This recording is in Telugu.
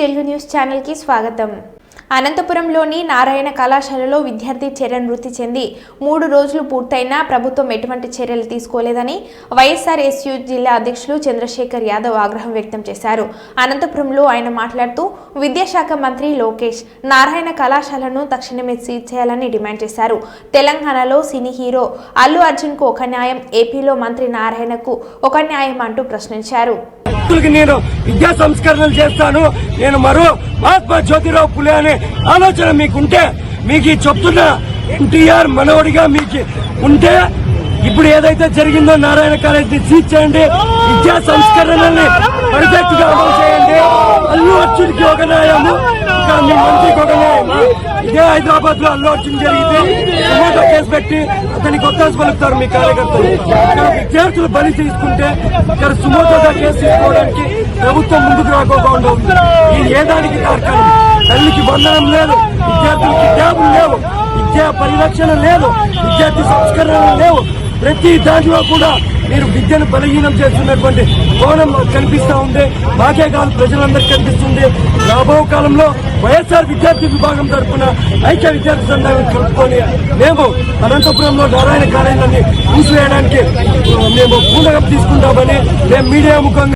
తెలుగు న్యూస్ ఛానల్కి స్వాగతం. అనంతపురంలోని నారాయణ కళాశాలలో విద్యార్థి చర్య మృతి చెంది మూడు రోజులు పూర్తయినా ప్రభుత్వం ఎటువంటి చర్యలు తీసుకోలేదని వైఎస్ఆర్ ఎస్యూ జిల్లా అధ్యక్షులు చంద్రశేఖర్ యాదవ్ ఆగ్రహం వ్యక్తం చేశారు. అనంతపురంలో ఆయన మాట్లాడుతూ విద్యాశాఖ మంత్రి లోకేష్ నారాయణ కళాశాలను తక్షణమే సీజ్ చేయాలని డిమాండ్ చేశారు. తెలంగాణలో సినీ హీరో అల్లు అర్జున్కు ఒక న్యాయం ఏపీలో మంత్రి నారాయణకు ఒక న్యాయం అంటూ ప్రశ్నించారు. భక్తులకి నేను విద్యా సంస్కరణలు చేస్తాను. నేను మరో మహాత్మా జ్యోతిరావు పులే అనే ఆలోచన మీకుంటే మీకు చెప్తున్న ఎన్టీఆర్ మనవడిగా మీకు ఉంటే ఇప్పుడు ఏదైతే జరిగిందో నారాయణ కాలేజీని సీజ్ చేయండి. విద్యా సంస్కరణల్ని పర్ఫెక్ట్గా అమలు చేయండి. అల్లు అర్జున్కి ఒక న్యాయము ఇంకా మీ మంత్రికి ఒక ఇదే హైదరాబాద్లో అల్లు జరిగితే టమోటా కేసు పెట్టి అతని కొత్త పలుకుతారు మీ కార్యకర్తలు. ఇక్కడ విద్యార్థులు బలి తీసుకుంటే ఇక్కడ సుమోటోగా కేసు తీసుకోవడానికి ప్రభుత్వం ముందుకు రాకోకుండా ఉంది. ఈ ఏ దానికి తల్లికి బంధనం లేదు విద్యార్థులకి ట్యాబులు లేవు విద్యా పరిరక్షణ లేదు విద్యార్థి సంస్కరణలు లేవు. ప్రతి దాంట్లో కూడా మీరు విద్యను బలహీనం చేస్తున్నటువంటి కోణం మాకు కనిపిస్తా ఉంది మాకే కాదు ప్రజలందరికీ కనిపిస్తుంది రాబో కాలంలో వైఎస్ఆర్ విద్యార్థి విభాగం తరఫున ఐక్య విద్యార్థి సంఘాన్ని కలుపుకొని మేము అనంతపురంలో నారాయణ కాలేజీలని మూసివేయడానికి మేము పూనగం తీసుకుంటామని మేము మీడియా ముఖంగా